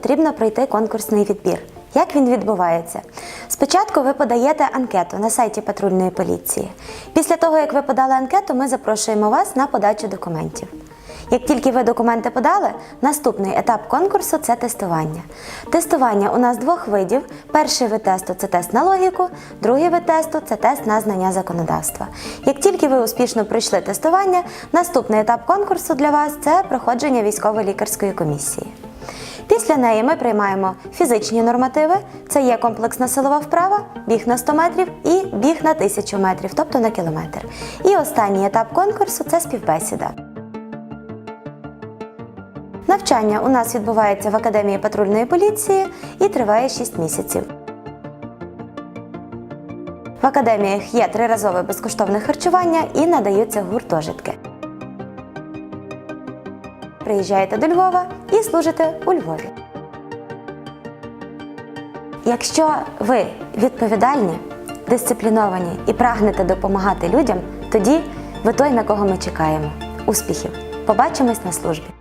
потрібно пройти конкурсний відбір. Як він відбувається? Спочатку ви подаєте анкету на сайті патрульної поліції. Після того, як ви подали анкету, ми запрошуємо вас на подачу документів. Як тільки ви документи подали, наступний етап конкурсу це тестування. Тестування у нас двох видів. Перший вид тесту це тест на логіку, другий вид тесту це тест на знання законодавства. Як тільки ви успішно пройшли тестування, наступний етап конкурсу для вас це проходження військово-лікарської комісії. Після неї ми приймаємо фізичні нормативи, це є комплексна силова вправа, біг на 100 метрів і біг на 1000 метрів, тобто на кілометр. І останній етап конкурсу це співбесіда. Навчання у нас відбувається в Академії патрульної поліції і триває 6 місяців. В академіях є триразове безкоштовне харчування і надаються гуртожитки. Приїжджаєте до Львова і служите у Львові. Якщо ви відповідальні, дисципліновані і прагнете допомагати людям, тоді ви той, на кого ми чекаємо. Успіхів! Побачимось на службі!